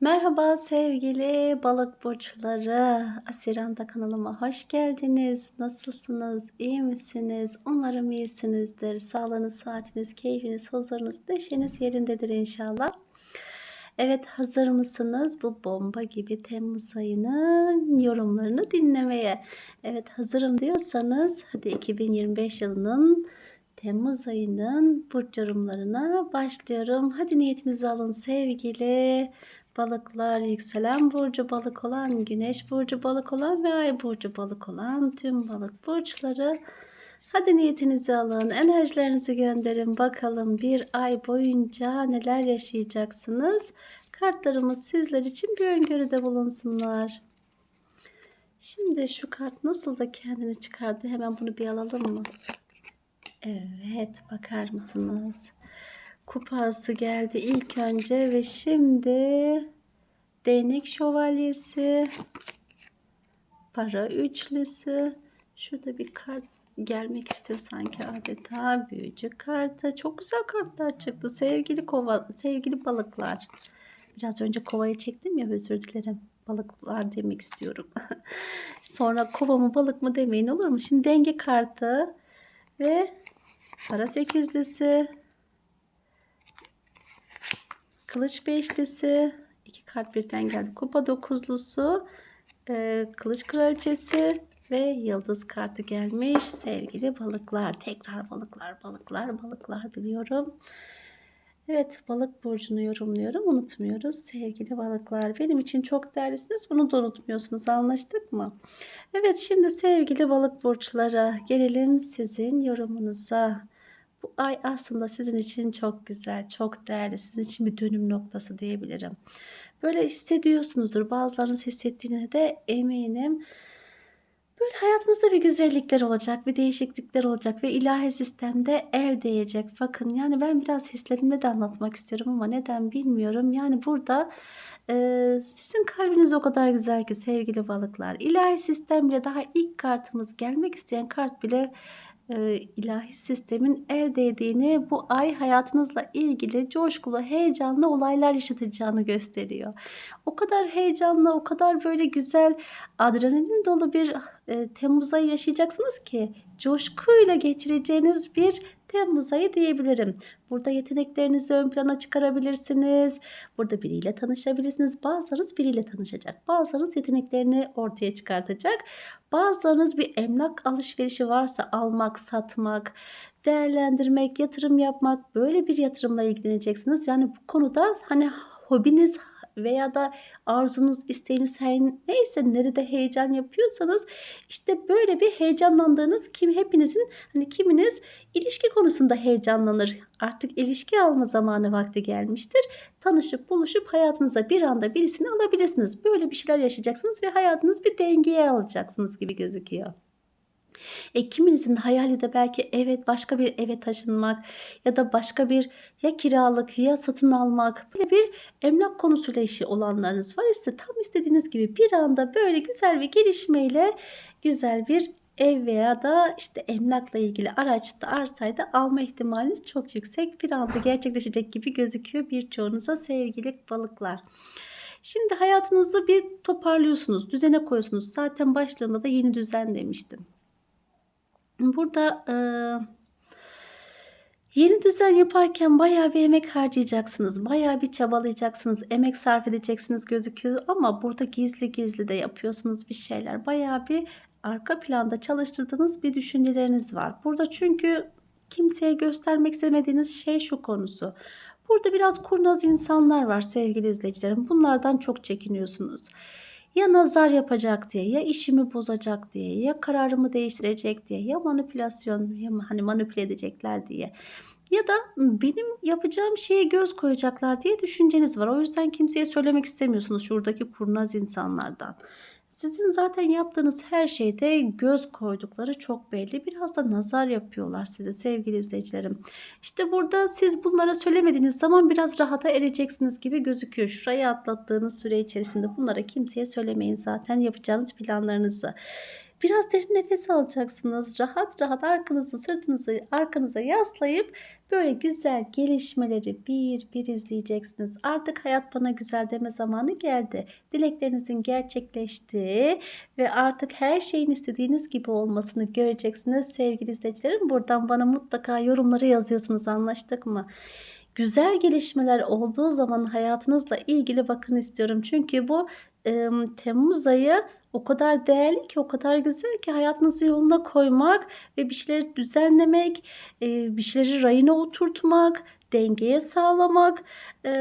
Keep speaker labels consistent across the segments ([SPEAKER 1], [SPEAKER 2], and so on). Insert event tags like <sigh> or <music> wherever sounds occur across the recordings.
[SPEAKER 1] Merhaba sevgili balık burçları. Asiranda kanalıma hoş geldiniz. Nasılsınız? İyi misiniz? Umarım iyisinizdir. Sağlığınız, saatiniz, keyfiniz, huzurunuz, neşeniz yerindedir inşallah. Evet hazır mısınız bu bomba gibi Temmuz ayının yorumlarını dinlemeye? Evet hazırım diyorsanız hadi 2025 yılının Temmuz ayının burç yorumlarına başlıyorum. Hadi niyetinizi alın sevgili balıklar, yükselen burcu balık olan, güneş burcu balık olan ve ay burcu balık olan tüm balık burçları. Hadi niyetinizi alın, enerjilerinizi gönderin. Bakalım bir ay boyunca neler yaşayacaksınız. Kartlarımız sizler için bir öngörüde bulunsunlar. Şimdi şu kart nasıl da kendini çıkardı? Hemen bunu bir alalım mı? Evet, bakar mısınız? Kupası geldi ilk önce ve şimdi değnek şövalyesi, para üçlüsü. Şurada bir kart gelmek istiyor sanki adeta büyücü kartı. Çok güzel kartlar çıktı sevgili kova, sevgili balıklar. Biraz önce kovayı çektim ya özür dilerim. Balıklar demek istiyorum. <laughs> Sonra kova mı balık mı demeyin olur mu? Şimdi denge kartı ve para sekizlisi, kılıç beşlisi, iki kart birden geldi. Kupa dokuzlusu, e, kılıç kraliçesi ve yıldız kartı gelmiş. Sevgili balıklar, tekrar balıklar, balıklar, balıklar diliyorum. Evet balık burcunu yorumluyorum. Unutmuyoruz sevgili balıklar. Benim için çok değerlisiniz. Bunu da unutmuyorsunuz. Anlaştık mı? Evet şimdi sevgili balık burçlara gelelim sizin yorumunuza. Bu ay aslında sizin için çok güzel, çok değerli. Sizin için bir dönüm noktası diyebilirim. Böyle hissediyorsunuzdur. Bazılarınız hissettiğine de eminim. Böyle hayatınızda bir güzellikler olacak, bir değişiklikler olacak ve ilahi sistemde el değecek. Bakın yani ben biraz hislerimle de anlatmak istiyorum ama neden bilmiyorum. Yani burada e, sizin kalbiniz o kadar güzel ki sevgili balıklar. İlahi sistem bile daha ilk kartımız gelmek isteyen kart bile e, ilahi sistemin el değdiğini bu ay hayatınızla ilgili coşkulu, heyecanlı olaylar yaşatacağını gösteriyor. O kadar heyecanlı, o kadar böyle güzel, adrenalin dolu bir e, Temmuz ayı yaşayacaksınız ki coşkuyla geçireceğiniz bir Temmuz ayı diyebilirim. Burada yeteneklerinizi ön plana çıkarabilirsiniz. Burada biriyle tanışabilirsiniz. Bazılarınız biriyle tanışacak. Bazılarınız yeteneklerini ortaya çıkartacak. Bazılarınız bir emlak alışverişi varsa almak, satmak, değerlendirmek, yatırım yapmak böyle bir yatırımla ilgileneceksiniz. Yani bu konuda hani hobiniz veya da arzunuz, isteğiniz her neyse nerede heyecan yapıyorsanız işte böyle bir heyecanlandığınız kim hepinizin hani kiminiz ilişki konusunda heyecanlanır. Artık ilişki alma zamanı vakti gelmiştir. Tanışıp buluşup hayatınıza bir anda birisini alabilirsiniz. Böyle bir şeyler yaşayacaksınız ve hayatınız bir dengeye alacaksınız gibi gözüküyor. E, kiminizin hayali de belki evet başka bir eve taşınmak ya da başka bir ya kiralık ya satın almak böyle bir emlak konusuyla işi olanlarınız var ise tam istediğiniz gibi bir anda böyle güzel bir gelişmeyle güzel bir ev veya da işte emlakla ilgili araçta arsayda alma ihtimaliniz çok yüksek. Bir anda gerçekleşecek gibi gözüküyor birçoğunuza sevgili balıklar. Şimdi hayatınızda bir toparlıyorsunuz, düzene koyuyorsunuz. Zaten başlığında da yeni düzen demiştim. Burada e, yeni düzen yaparken bayağı bir emek harcayacaksınız. Bayağı bir çabalayacaksınız. Emek sarf edeceksiniz gözüküyor. Ama burada gizli gizli de yapıyorsunuz bir şeyler. Bayağı bir arka planda çalıştırdığınız bir düşünceleriniz var. Burada çünkü kimseye göstermek istemediğiniz şey şu konusu. Burada biraz kurnaz insanlar var sevgili izleyicilerim. Bunlardan çok çekiniyorsunuz ya nazar yapacak diye ya işimi bozacak diye ya kararımı değiştirecek diye ya manipülasyon ya hani manipüle edecekler diye ya da benim yapacağım şeye göz koyacaklar diye düşünceniz var. O yüzden kimseye söylemek istemiyorsunuz şuradaki kurnaz insanlardan. Sizin zaten yaptığınız her şeyde göz koydukları çok belli. Biraz da nazar yapıyorlar size sevgili izleyicilerim. İşte burada siz bunlara söylemediğiniz zaman biraz rahata ereceksiniz gibi gözüküyor. Şurayı atlattığınız süre içerisinde bunlara kimseye söylemeyin zaten yapacağınız planlarınızı. Biraz derin nefes alacaksınız. Rahat rahat arkanızı sırtınızı arkanıza yaslayıp böyle güzel gelişmeleri bir bir izleyeceksiniz. Artık hayat bana güzel deme zamanı geldi. Dileklerinizin gerçekleştiği ve artık her şeyin istediğiniz gibi olmasını göreceksiniz sevgili izleyicilerim. Buradan bana mutlaka yorumları yazıyorsunuz anlaştık mı? Güzel gelişmeler olduğu zaman hayatınızla ilgili bakın istiyorum. Çünkü bu e, Temmuz ayı o kadar değerli ki, o kadar güzel ki hayatınızı yoluna koymak ve bir şeyleri düzenlemek, e, bir şeyleri rayına oturtmak, dengeye sağlamak e,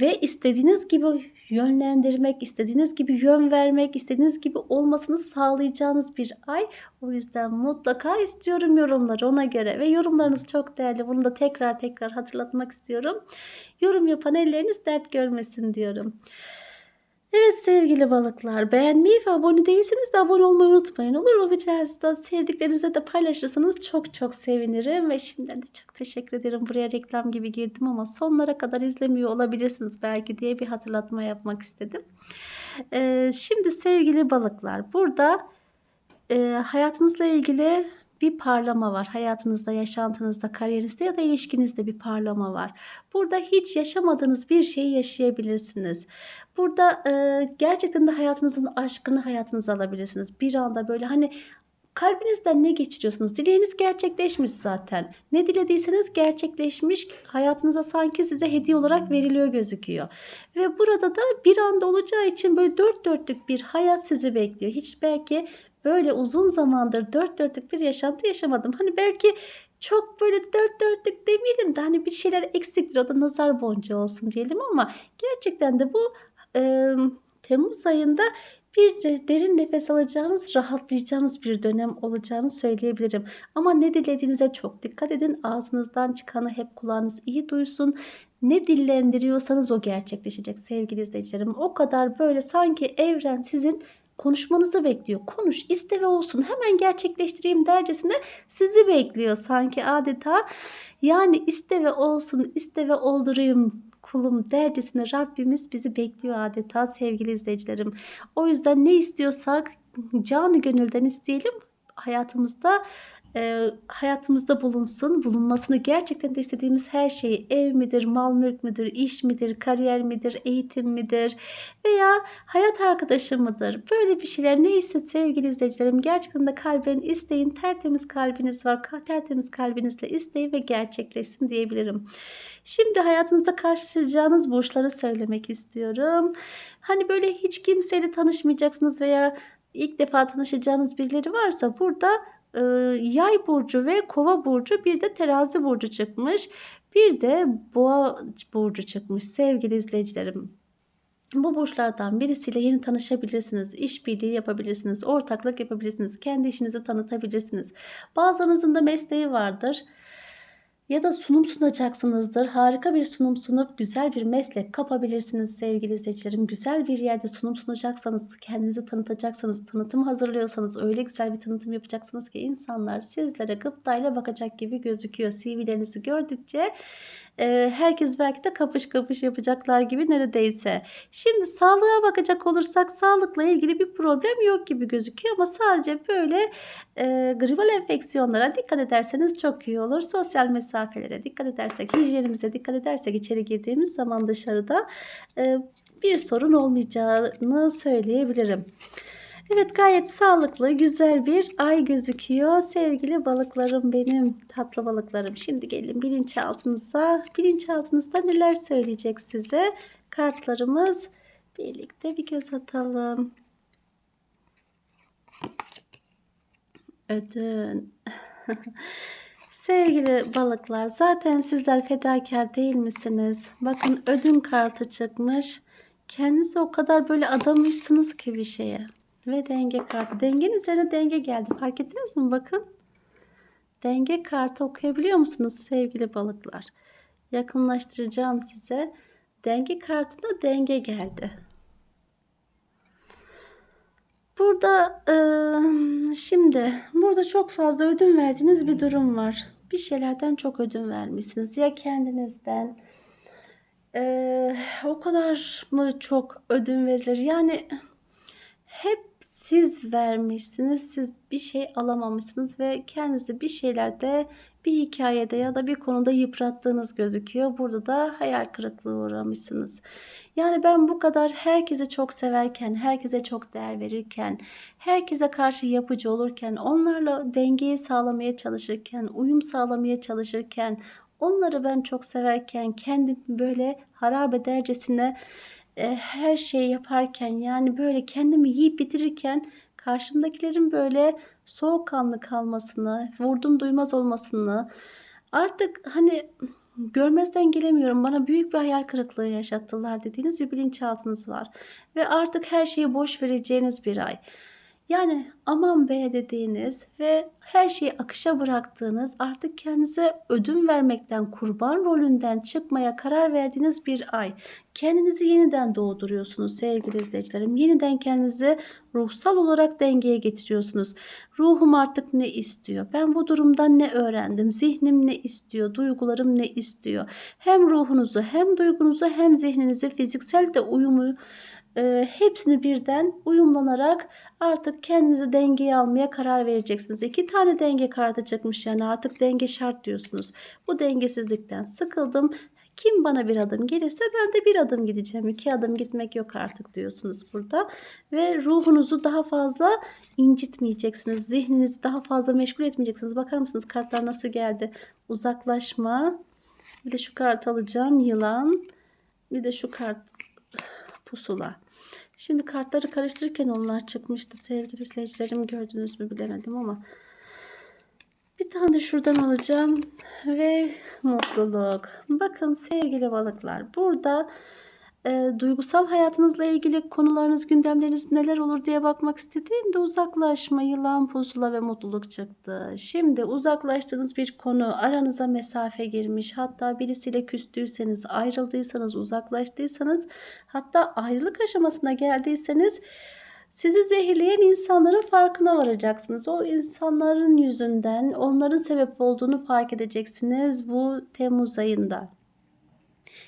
[SPEAKER 1] ve istediğiniz gibi yönlendirmek, istediğiniz gibi yön vermek, istediğiniz gibi olmasını sağlayacağınız bir ay. O yüzden mutlaka istiyorum yorumları ona göre ve yorumlarınız çok değerli. Bunu da tekrar tekrar hatırlatmak istiyorum. Yorum yapan elleriniz dert görmesin diyorum. Evet sevgili balıklar beğenmeyi ve abone değilseniz de abone olmayı unutmayın. Olur mu? Biraz da sevdiklerinize de paylaşırsanız çok çok sevinirim. Ve şimdiden de çok teşekkür ederim. Buraya reklam gibi girdim ama sonlara kadar izlemiyor olabilirsiniz belki diye bir hatırlatma yapmak istedim. Ee, şimdi sevgili balıklar burada e, hayatınızla ilgili bir parlama var. Hayatınızda, yaşantınızda, kariyerinizde ya da ilişkinizde bir parlama var. Burada hiç yaşamadığınız bir şeyi yaşayabilirsiniz. Burada e, gerçekten de hayatınızın aşkını hayatınıza alabilirsiniz. Bir anda böyle hani kalbinizden ne geçiriyorsunuz? Dileğiniz gerçekleşmiş zaten. Ne dilediyseniz gerçekleşmiş. Hayatınıza sanki size hediye olarak veriliyor gözüküyor. Ve burada da bir anda olacağı için böyle dört dörtlük bir hayat sizi bekliyor. Hiç belki böyle uzun zamandır dört dörtlük bir yaşantı yaşamadım. Hani belki çok böyle dört dörtlük demeyelim de hani bir şeyler eksiktir o da nazar boncuğu olsun diyelim ama gerçekten de bu e, Temmuz ayında bir de derin nefes alacağınız, rahatlayacağınız bir dönem olacağını söyleyebilirim. Ama ne dilediğinize çok dikkat edin. Ağzınızdan çıkanı hep kulağınız iyi duysun. Ne dillendiriyorsanız o gerçekleşecek sevgili izleyicilerim. O kadar böyle sanki evren sizin konuşmanızı bekliyor. Konuş, iste ve olsun. Hemen gerçekleştireyim dercesine sizi bekliyor sanki adeta. Yani iste ve olsun, iste ve oldurayım kulum dercesine Rabbimiz bizi bekliyor adeta sevgili izleyicilerim. O yüzden ne istiyorsak canı gönülden isteyelim hayatımızda e, hayatımızda bulunsun. Bulunmasını gerçekten de istediğimiz her şey ev midir, mal mülk müdür, iş midir, kariyer midir, eğitim midir veya hayat arkadaşı mıdır? Böyle bir şeyler neyse sevgili izleyicilerim gerçekten de kalbin isteyin. Tertemiz kalbiniz var. Tertemiz kalbinizle isteyin ve gerçekleşsin diyebilirim. Şimdi hayatınızda karşılaşacağınız burçları söylemek istiyorum. Hani böyle hiç kimseyle tanışmayacaksınız veya ilk defa tanışacağınız birileri varsa burada yay burcu ve kova burcu bir de terazi burcu çıkmış. Bir de boğa burcu çıkmış sevgili izleyicilerim. Bu burçlardan birisiyle yeni tanışabilirsiniz, işbirliği yapabilirsiniz, ortaklık yapabilirsiniz, kendi işinizi tanıtabilirsiniz. Bazılarınızın da mesleği vardır ya da sunum sunacaksınızdır. Harika bir sunum sunup güzel bir meslek kapabilirsiniz sevgili izleyicilerim. Güzel bir yerde sunum sunacaksanız, kendinizi tanıtacaksanız, tanıtım hazırlıyorsanız öyle güzel bir tanıtım yapacaksınız ki insanlar sizlere gıptayla bakacak gibi gözüküyor. CV'lerinizi gördükçe e, herkes belki de kapış kapış yapacaklar gibi neredeyse. Şimdi sağlığa bakacak olursak sağlıkla ilgili bir problem yok gibi gözüküyor ama sadece böyle e, gribal enfeksiyonlara dikkat ederseniz çok iyi olur. Sosyal mesafelere dikkat edersek, hijyenimize dikkat edersek içeri girdiğimiz zaman dışarıda e, bir sorun olmayacağını söyleyebilirim. Evet gayet sağlıklı, güzel bir ay gözüküyor. Sevgili balıklarım benim, tatlı balıklarım. Şimdi gelin bilinçaltınıza. Bilinçaltınızda neler söyleyecek size? Kartlarımız birlikte bir göz atalım. Ödün. <laughs> Sevgili balıklar zaten sizler fedakar değil misiniz? Bakın ödün kartı çıkmış. Kendinizi o kadar böyle adamışsınız ki bir şeye. Ve denge kartı. Dengenin üzerine denge geldi. Fark ettiniz mi? Bakın. Denge kartı okuyabiliyor musunuz sevgili balıklar? Yakınlaştıracağım size. Denge kartına denge geldi. Burada şimdi burada çok fazla ödün verdiğiniz bir durum var. Bir şeylerden çok ödün vermişsiniz. Ya kendinizden o kadar mı çok ödün verilir? Yani hep siz vermişsiniz, siz bir şey alamamışsınız ve kendinizi bir şeylerde, bir hikayede ya da bir konuda yıprattığınız gözüküyor. Burada da hayal kırıklığı uğramışsınız. Yani ben bu kadar herkese çok severken, herkese çok değer verirken, herkese karşı yapıcı olurken, onlarla dengeyi sağlamaya çalışırken, uyum sağlamaya çalışırken, onları ben çok severken kendimi böyle harap edercesine e, her şey yaparken yani böyle kendimi yiyip bitirirken karşımdakilerin böyle soğukkanlı kalmasını, vurdum duymaz olmasını artık hani görmezden gelemiyorum. Bana büyük bir hayal kırıklığı yaşattılar dediğiniz bir bilinçaltınız var. Ve artık her şeyi boş vereceğiniz bir ay. Yani aman be dediğiniz ve her şeyi akışa bıraktığınız artık kendinize ödün vermekten kurban rolünden çıkmaya karar verdiğiniz bir ay. Kendinizi yeniden doğduruyorsunuz sevgili izleyicilerim. Yeniden kendinizi ruhsal olarak dengeye getiriyorsunuz. Ruhum artık ne istiyor? Ben bu durumdan ne öğrendim? Zihnim ne istiyor? Duygularım ne istiyor? Hem ruhunuzu hem duygunuzu hem zihninizi fiziksel de uyumu e, hepsini birden uyumlanarak artık kendinizi dengeye almaya karar vereceksiniz. İki tane denge kartı çıkmış yani artık denge şart diyorsunuz. Bu dengesizlikten sıkıldım. Kim bana bir adım gelirse ben de bir adım gideceğim. İki adım gitmek yok artık diyorsunuz burada. Ve ruhunuzu daha fazla incitmeyeceksiniz. Zihninizi daha fazla meşgul etmeyeceksiniz. Bakar mısınız kartlar nasıl geldi? Uzaklaşma. Bir de şu kart alacağım. Yılan. Bir de şu kart pusula. Şimdi kartları karıştırırken onlar çıkmıştı sevgili izleyicilerim gördünüz mü bilemedim ama bir tane de şuradan alacağım ve mutluluk. Bakın sevgili balıklar burada e, duygusal hayatınızla ilgili konularınız, gündemleriniz neler olur diye bakmak istediğimde uzaklaşma, yılan, pusula ve mutluluk çıktı. Şimdi uzaklaştığınız bir konu, aranıza mesafe girmiş, hatta birisiyle küstüyseniz, ayrıldıysanız, uzaklaştıysanız, hatta ayrılık aşamasına geldiyseniz sizi zehirleyen insanların farkına varacaksınız. O insanların yüzünden onların sebep olduğunu fark edeceksiniz bu Temmuz ayında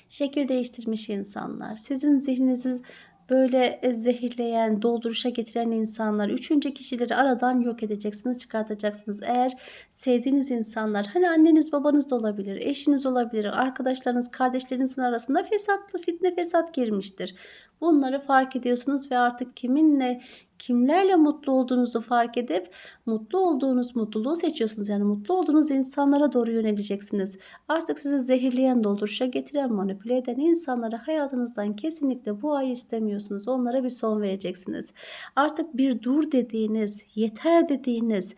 [SPEAKER 1] şekil değiştirmiş insanlar, sizin zihninizi böyle e, zehirleyen, dolduruşa getiren insanlar, üçüncü kişileri aradan yok edeceksiniz, çıkartacaksınız. Eğer sevdiğiniz insanlar, hani anneniz babanız da olabilir, eşiniz olabilir, arkadaşlarınız, kardeşlerinizin arasında fesatlı, fitne fesat girmiştir. Bunları fark ediyorsunuz ve artık kiminle kimlerle mutlu olduğunuzu fark edip mutlu olduğunuz mutluluğu seçiyorsunuz. Yani mutlu olduğunuz insanlara doğru yöneleceksiniz. Artık sizi zehirleyen, dolduruşa getiren, manipüle eden insanları hayatınızdan kesinlikle bu ay istemiyorsunuz. Onlara bir son vereceksiniz. Artık bir dur dediğiniz, yeter dediğiniz,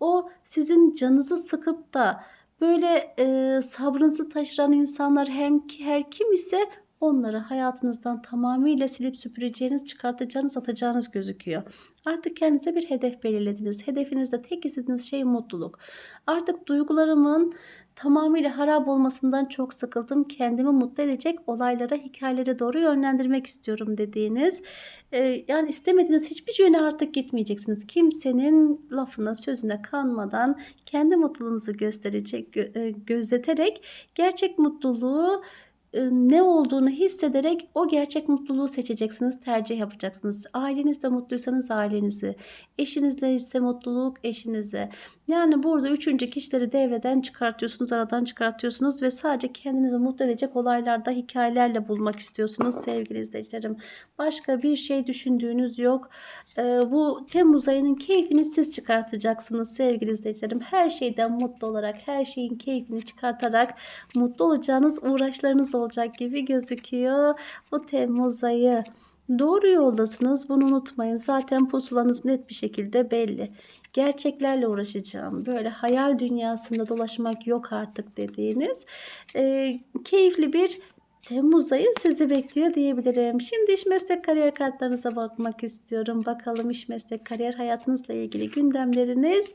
[SPEAKER 1] o sizin canınızı sıkıp da böyle e, sabrınızı taşıran insanlar hem ki her kim ise onları hayatınızdan tamamıyla silip süpüreceğiniz, çıkartacağınız, atacağınız gözüküyor. Artık kendinize bir hedef belirlediniz. Hedefinizde tek istediğiniz şey mutluluk. Artık duygularımın tamamıyla harap olmasından çok sıkıldım. Kendimi mutlu edecek olaylara, hikayelere doğru yönlendirmek istiyorum dediğiniz. E, yani istemediğiniz hiçbir yöne artık gitmeyeceksiniz. Kimsenin lafına, sözüne kanmadan kendi mutluluğunuzu gösterecek, gö, e, gözeterek gerçek mutluluğu ne olduğunu hissederek o gerçek mutluluğu seçeceksiniz, tercih yapacaksınız. Ailenizde mutluysanız ailenizi, eşinizle ise mutluluk eşinize. Yani burada üçüncü kişileri devreden çıkartıyorsunuz, aradan çıkartıyorsunuz ve sadece kendinizi mutlu edecek olaylarda, hikayelerle bulmak istiyorsunuz sevgili izleyicilerim. Başka bir şey düşündüğünüz yok. Bu Temmuz ayının keyfini siz çıkartacaksınız sevgili izleyicilerim. Her şeyden mutlu olarak, her şeyin keyfini çıkartarak mutlu olacağınız uğraşlarınız gibi gözüküyor bu Temmuz ayı. Doğru yoldasınız bunu unutmayın. Zaten pusulanız net bir şekilde belli. Gerçeklerle uğraşacağım. Böyle hayal dünyasında dolaşmak yok artık dediğiniz e, keyifli bir Temmuz ayı sizi bekliyor diyebilirim. Şimdi iş meslek kariyer kartlarınıza bakmak istiyorum. Bakalım iş meslek kariyer hayatınızla ilgili gündemleriniz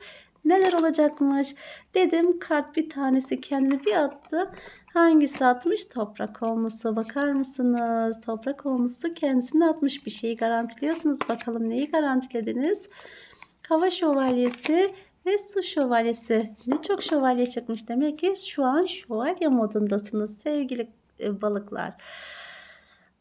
[SPEAKER 1] neler olacakmış. Dedim kart bir tanesi kendini bir attı. Hangisi atmış? Toprak olması. Bakar mısınız? Toprak olması kendisini atmış bir şeyi garantiliyorsunuz. Bakalım neyi garantilediniz? Hava şövalyesi ve su şövalyesi. Ne çok şövalye çıkmış. Demek ki şu an şövalye modundasınız sevgili e, balıklar.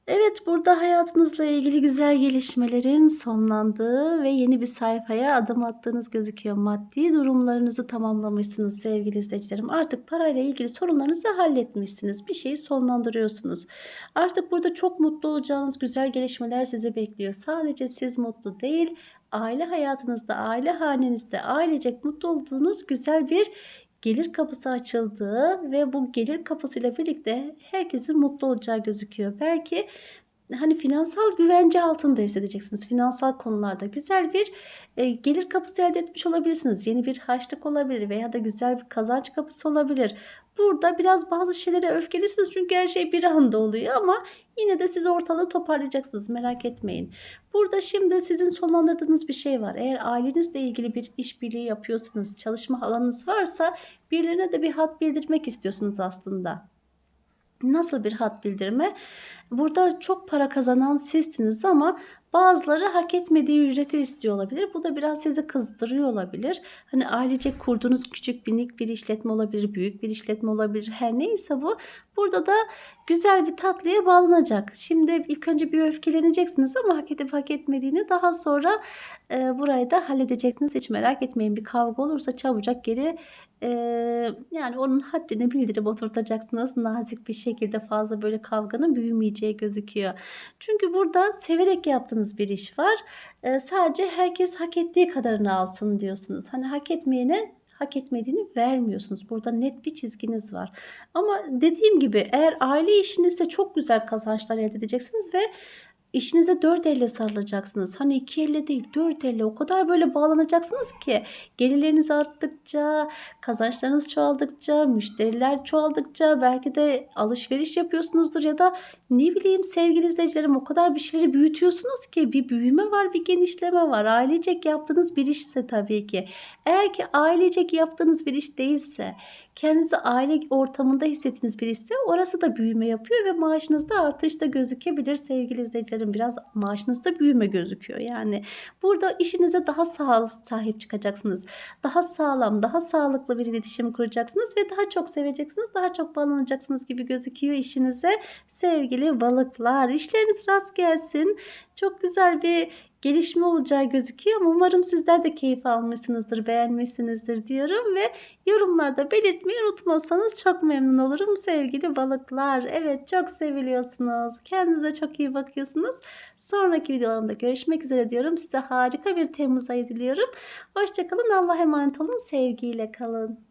[SPEAKER 1] Evet, burada hayatınızla ilgili güzel gelişmelerin sonlandığı ve yeni bir sayfaya adım attığınız gözüküyor. Maddi durumlarınızı tamamlamışsınız sevgili izleyicilerim. Artık parayla ilgili sorunlarınızı halletmişsiniz. Bir şeyi sonlandırıyorsunuz. Artık burada çok mutlu olacağınız güzel gelişmeler sizi bekliyor. Sadece siz mutlu değil, aile hayatınızda, aile hanenizde ailecek mutlu olduğunuz güzel bir gelir kapısı açıldı ve bu gelir kapısıyla birlikte herkesin mutlu olacağı gözüküyor. Belki hani finansal güvence altında hissedeceksiniz. Finansal konularda güzel bir e, gelir kapısı elde etmiş olabilirsiniz. Yeni bir harçlık olabilir veya da güzel bir kazanç kapısı olabilir. Burada biraz bazı şeylere öfkelisiniz çünkü her şey bir anda oluyor ama yine de siz ortalığı toparlayacaksınız merak etmeyin. Burada şimdi sizin sonlandırdığınız bir şey var. Eğer ailenizle ilgili bir işbirliği yapıyorsanız, çalışma alanınız varsa birilerine de bir hat bildirmek istiyorsunuz aslında. Nasıl bir hat bildirme? Burada çok para kazanan sizsiniz ama bazıları hak etmediği ücreti istiyor olabilir. Bu da biraz sizi kızdırıyor olabilir. Hani ailece kurduğunuz küçük minik bir işletme olabilir, büyük bir işletme olabilir. Her neyse bu. Burada da güzel bir tatlıya bağlanacak. Şimdi ilk önce bir öfkeleneceksiniz ama hak edip hak etmediğini daha sonra e, burayı da halledeceksiniz. Hiç merak etmeyin. Bir kavga olursa çabucak geri e, yani onun haddini bildirip oturtacaksınız. Nazik bir şekilde fazla böyle kavganın büyümeyeceği gözüküyor. Çünkü burada severek yaptığınız bir iş var. E, sadece herkes hak ettiği kadarını alsın diyorsunuz. Hani hak etmeyene hak etmediğini vermiyorsunuz. Burada net bir çizginiz var. Ama dediğim gibi eğer aile işinizde çok güzel kazançlar elde edeceksiniz ve İşinize dört elle sarılacaksınız. Hani iki elle değil dört elle o kadar böyle bağlanacaksınız ki gelirleriniz arttıkça, kazançlarınız çoğaldıkça, müşteriler çoğaldıkça belki de alışveriş yapıyorsunuzdur ya da ne bileyim sevgili izleyicilerim o kadar bir şeyleri büyütüyorsunuz ki bir büyüme var bir genişleme var. Ailecek yaptığınız bir işse tabii ki. Eğer ki ailecek yaptığınız bir iş değilse kendinizi aile ortamında hissettiğiniz bir işse orası da büyüme yapıyor ve maaşınızda artış da gözükebilir sevgili izleyicilerim. Biraz maaşınızda büyüme gözüküyor. Yani burada işinize daha sağ, sahip çıkacaksınız. Daha sağlam, daha sağlıklı bir iletişim kuracaksınız ve daha çok seveceksiniz, daha çok bağlanacaksınız gibi gözüküyor işinize. Sevgili balıklar, işleriniz rast gelsin. Çok güzel bir gelişme olacağı gözüküyor ama umarım sizler de keyif almışsınızdır, beğenmişsinizdir diyorum ve yorumlarda belirtmeyi unutmazsanız çok memnun olurum sevgili balıklar. Evet çok seviliyorsunuz. Kendinize çok iyi bakıyorsunuz. Sonraki videolarımda görüşmek üzere diyorum. Size harika bir Temmuz ayı diliyorum. Hoşçakalın. Allah'a emanet olun. Sevgiyle kalın.